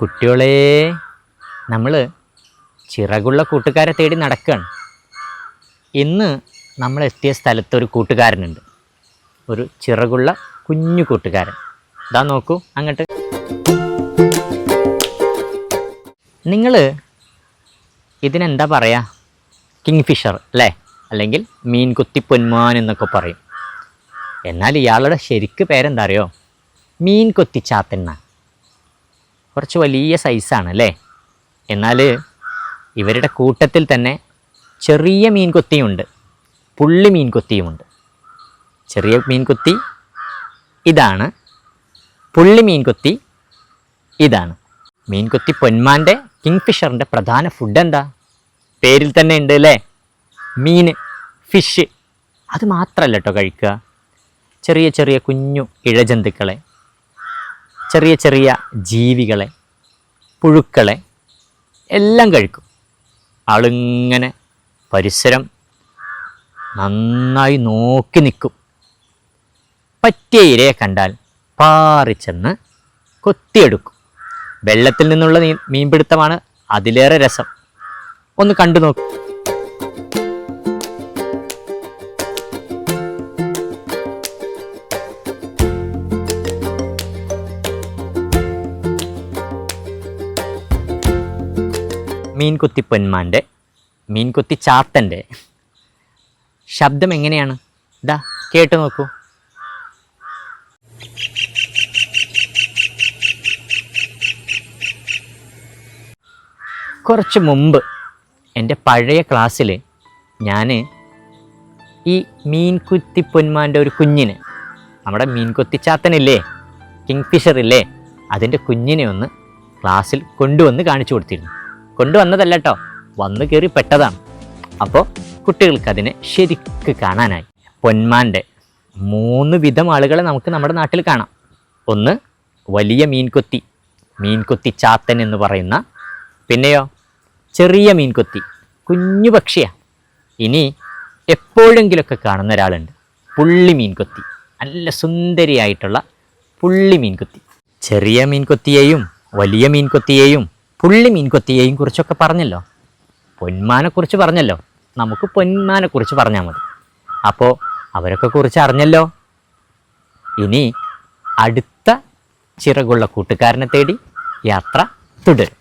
കുട്ടികളെ നമ്മൾ ചിറകുള്ള കൂട്ടുകാരെ തേടി നടക്കുകയാണ് ഇന്ന് നമ്മൾ എത്തിയ സ്ഥലത്ത് ഒരു കൂട്ടുകാരനുണ്ട്. ഒരു ചിറകുള്ള കുഞ്ഞു കൂട്ടുകാരൻ. ഇതാ നോക്കൂ അങ്ങോട്ട്. നിങ്ങൾ ഇതിനെന്താ പറയുക കിങ് ഫിഷർ അല്ലേ? അല്ലെങ്കിൽ മീൻ കുത്തി പൊന്മാൻ എന്നൊക്കെ പറയും. എന്നാൽ ഇയാളുടെ ശരിക്ക് പേരെന്താ അറിയോ? മീൻ കൊത്തി കുറച്ച് വലിയ സൈസാണ് അല്ലേ എന്നാൽ ഇവരുടെ കൂട്ടത്തിൽ തന്നെ ചെറിയ മീൻ കൊത്തിയുണ്ട് പുള്ളി മീൻ കൊത്തിയുമുണ്ട് ചെറിയ മീൻ കൊത്തി ഇതാണ് പുള്ളി മീൻ കൊത്തി ഇതാണ്. മീൻ കൊത്തി പൊന്മാന്റെ കിങ് ഫിഷറിന്റെ പ്രധാന ഫുഡ് എന്താ? പേരിൽ തന്നെ ഉണ്ട് അല്ലേ? മീൻ ഫിഷ് അത് മാത്രമല്ല കേട്ടോ കഴിക്കുക. ചെറിയ ചെറിയ കുഞ്ഞു ഇഴജന്തുക്കളെ. ചെറിയ ചെറിയ ജീവികളെ പുഴുക്കളെ എല്ലാം കഴിക്കും. ആളിങ്ങനെ പരിസരം നന്നായി നോക്കി നിൽക്കും. പറ്റിയ ഇരയെ കണ്ടാൽ പാറിച്ചെന്ന് കൊത്തിയെടുക്കും. വെള്ളത്തിൽ നിന്നുള്ള മീൻപിടുത്തമാണ് അതിലേറെ രസം. ഒന്ന് കണ്ടു നോക്കൂ. മീൻകുത്തി പൊന്മാന്റെ മീൻകുത്തി ചാത്തന്റെ ശബ്ദം എങ്ങനെയാണ്? ഇതാ കേട്ടു നോക്കൂ. കുറച്ച് മുമ്പ് എന്റെ പഴയ ക്ലാസ്സിൽ ഞാൻ ഈ മീൻകുത്തി പൊന്മാന്റെ ഒരു കുഞ്ഞിനെ നമ്മുടെ മീൻകുത്തി ചാത്തനില്ലേ കിങ് ഫിഷർ ഇല്ലേ അതിന്റെ കുഞ്ഞിനെ ഒന്ന് ക്ലാസ്സിൽ കൊണ്ടുവന്ന് കാണിച്ചു കൊടുത്തിരുന്നു. കൊണ്ടുവന്നതല്ല കേട്ടോ വന്നു കയറി പെട്ടതാണ്. അപ്പോൾ കുട്ടികൾക്ക് അതിനെ ശരിക്ക് കാണാനായി. പൊന്മാന്റെ മൂന്ന് വിധം ആളുകളെ നമുക്ക് നമ്മുടെ നാട്ടിൽ കാണാം. ഒന്ന് വലിയ മീൻകൊത്തി. മീൻകൊത്തി ചാത്തൻ എന്ന് പറയുന്ന പിന്നെയോ ചെറിയ മീൻകൊത്തി. കുഞ്ഞു പക്ഷിയാണ് ഇനി എപ്പോഴെങ്കിലൊക്കെ കാണുന്ന ഒരാളുണ്ട്. പുള്ളി മീൻകൊത്തി. നല്ല സുന്ദരിയായിട്ടുള്ള പുള്ളി മീൻകൊത്തി. ചെറിയ മീൻകൊത്തിയെയും വലിയ മീൻകൊത്തിയെയും പുള്ളി മീൻകൊത്തിയെയും കുറിച്ചൊക്കെ പറഞ്ഞല്ലോ. പൊന്മാനെക്കുറിച്ച് പറഞ്ഞല്ലോ. നമുക്ക് പൊന്മാനെക്കുറിച്ച് പറഞ്ഞാൽ മതി. അപ്പോൾ അവരൊക്കെ കുറിച്ച് അറിഞ്ഞല്ലോ. ഇനി അടുത്ത ചിറകുള്ള കൂട്ടുകാരനെ തേടി യാത്ര തുടരും.